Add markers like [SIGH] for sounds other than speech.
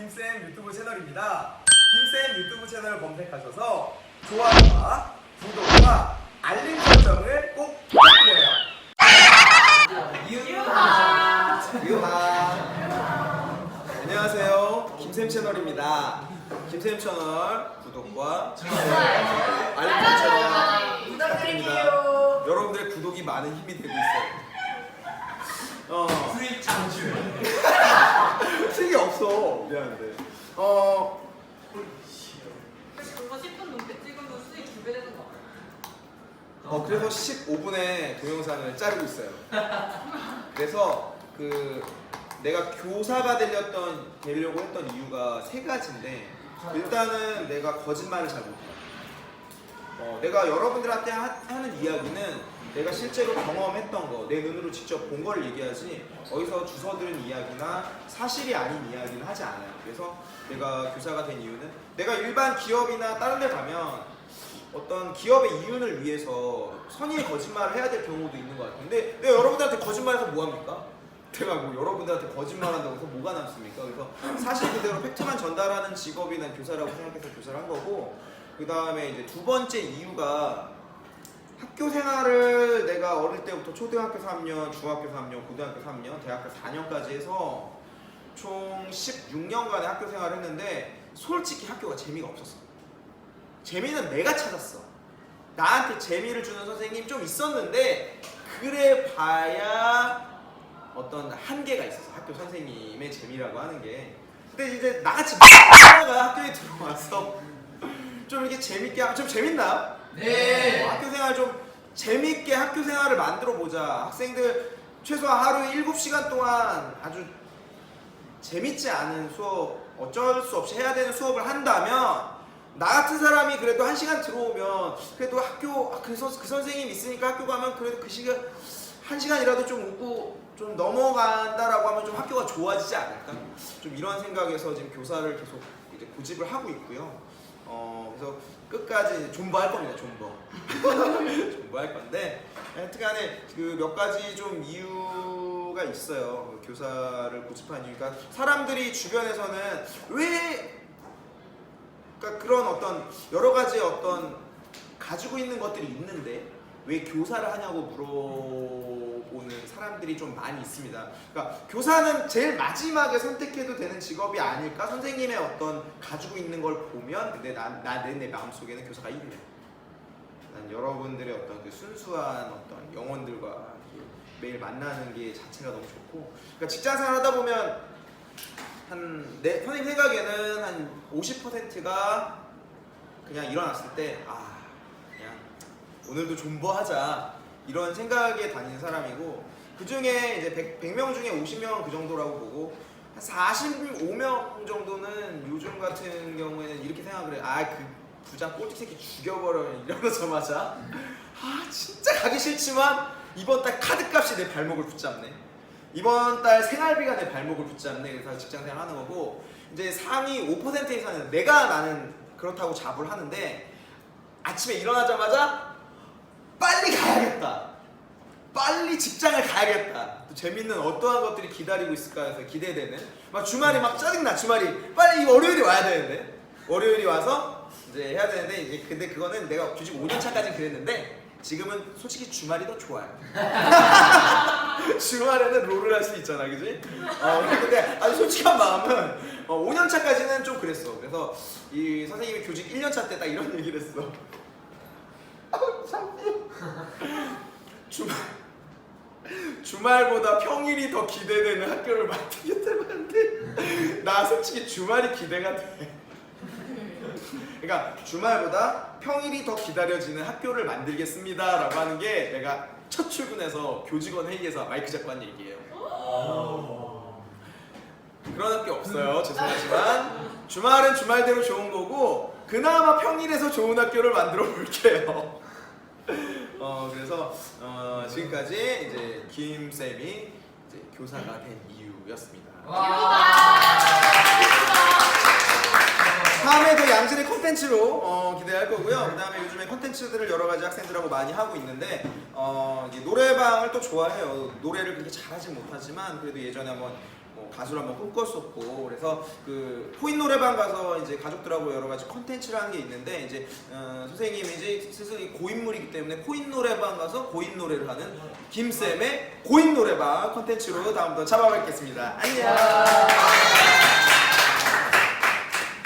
김쌤 유튜브 채널입니다. 김쌤 유튜브 채널 검색하셔서 좋아요와 구독과 알림 설정을 꼭 부탁드려요. 유하. 유하. 안녕하세요. 김쌤 채널입니다. 김쌤 채널 구독과 알림 설정 부탁드립니다. 여러분들의 구독이 많은 힘이 되고 있어요. 어. 수익 창출. 없어. 미안한데. 어. 그거 10분 넘게 찍으면 수익 두배 되는 거 알아요? 어 그래서 15분의 동영상을 자르고 있어요. [LAUGHS] 그래서 그 내가 교사가 되렸던 되려고 했던 이유가 세 가지인데 일단은 내가 거짓말을 잘 못해요. 어, 내가 여러분들한테 하, 하는 이야기는 내가 실제로 경험했던 거, 내 눈으로 직접 본 걸 얘기하지 어디서 주워 들은 이야기나 사실이 아닌 이야기는 하지 않아요. 그래서 내가 교사가 된 이유는 내가 일반 기업이나 다른 데 가면 어떤 기업의 이윤을 위해서 선의의 거짓말을 해야 될 경우도 있는 것 같은데 내가 여러분들한테 거짓말해서 뭐합니까? 제가 뭐 여러분들한테 거짓말한다고 해서 뭐가 남습니까? 그래서 사실 그대로 팩트만 전달하는 직업이 난 교사라고 생각해서 교사를 한 거고 그 다음에 이제 두 번째 이유가 학교 생활을 내가 어릴 때부터 초등학교 3년, 중학교 3년, 고등학교 3년, 대학교 4년까지 해서 총 16년간의 학교 생활을 했는데 솔직히 학교가 재미가 없었어. 재미는 내가 찾았어. 나한테 재미를 주는 선생님 좀 있었는데 그래 봐야 어떤 한계가 있어서 학교 선생님의 재미라고 하는 게. 근데 이제 나같이 들어와서 [LAUGHS] 재밌게 하면 좀 재밌나요? 네. 어, 학교 생활 좀 재밌게 학교 생활을 만들어 보자. 학생들 최소한 하루에 7시간 동안 아주 재밌지 않은 수업, 어쩔 수 없이 해야 되는 수업을 한다면 나 같은 사람이 그래도 한 시간 들어오면 그래도 학교 아, 그래서 그 선생님 있으니까 학교 가면 그래도 그 시간 한 시간이라도 좀 웃고 좀 넘어간다라고 하면 좀 학교가 좋아지지 않을까? 좀 이런 생각에서 지금 교사를 계속 이제 고집을 하고 있고요. 어 그래서 끝까지 존버할 겁니다. 존버. [LAUGHS] 존버할 건데 하여튼간에 그 몇 가지 좀 이유가 있어요. 그 교사를 고집한 이유가 사람들이 주변에서는 왜 그러니까 그런 어떤 여러 가지 어떤 가지고 있는 것들이 있는데 왜 교사를 하냐고 물어보는 사람들이 좀 많이 있습니다. 그러니까 교사는 제일 마지막에 선택해도 되는 직업이 아닐까? 선생님의 어떤 가지고 있는 걸 보면 근데 나내 내 마음속에는 교사가 1위야. 난 여러분들의 어떤 그 순수한 어떤 영혼들과 매일 만나는 게 자체가 너무 좋고 그러니까 직장 생활 하다 보면 한 내 선생님 생각에는 한 50%가 그냥 일어났을 때 아 오늘도 존버하자 이런 생각에 다니는 사람이고 그 중에 이제 100, 100 명 중에 50명은 그 정도라고 보고 한 45명 정도는 요즘 같은 경우에는 이렇게 생각을 해. 아그 부장 꼴찌 새끼 죽여버려 이러자마자 아 진짜 가기 싫지만 이번 달 카드값이 내 발목을 붙잡네. 이번 달 생활비가 내 발목을 붙잡네. 그래서 직장생활 하는 거고 이제 상위 5% 이상은 내가 나는 그렇다고 잡을 하는데 아침에 일어나자마자 빨리 가야겠다. 빨리 직장을 가야겠다. 또 재밌는 어떠한 것들이 기다리고 있을까 해서 기대되는. 막 주말이 막 짜증나. 주말이 빨리 월요일이 와야 되는데 월요일이 와서 이제 해야 되는데 이제 근데 그거는 내가 굳이 5년 차까지 그랬는데 지금은 솔직히 주말이 더 좋아요. [LAUGHS] 주말에는 롤을 할 수 있잖아, 그지? 어, 근데 아주 솔직한 마음은 어, 5년 차까지는 좀 그랬어. 그래서 이 선생님이 교직 1년 차 때 딱 이런 [LAUGHS] 얘기를 했어. [LAUGHS] 아우, 창피해. 주말 주말보다 평일이 더 기대되는 학교를 만들겠다는데 [LAUGHS] 나 솔직히 주말이 기대가 돼. 그러니까 주말보다 평일이 더 기다려지는 학교를 만들겠습니다라고 하는 게 내가 첫 출근해서 교직원 회의에서 마이크 잡고 한 얘기예요. 그런 학교 없어요. 죄송하지만 주말은 주말대로 좋은 거고 그나마 평일에서 좋은 학교를 만들어 볼게요. 어 그래서 어, 지금까지 이제 김 쌤이 이제 교사가 된 이유였습니다. 다음에도 양질의 콘텐츠로 어, 기대할 거고요. 그다음에 요즘에 콘텐츠들을 여러 가지 학생들하고 많이 하고 있는데 어, 이제 노래방을 또 좋아해요. 노래를 그렇게 잘하진 못하지만 그래도 예전에 한번 뭐 가수를 한번 꿈꿨었고 그래서 그 코인 노래방 가서 이제 가족들하고 여러 가지 컨텐츠를 하는 게 있는데 이제 어, 선생님이 이제 슬슬 이 고인물이기 때문에 코인 노래방 가서 고인 노래를 하는 김쌤의 고인 노래방 컨텐츠로 다음부터 잡아뵙겠습니다. 안녕.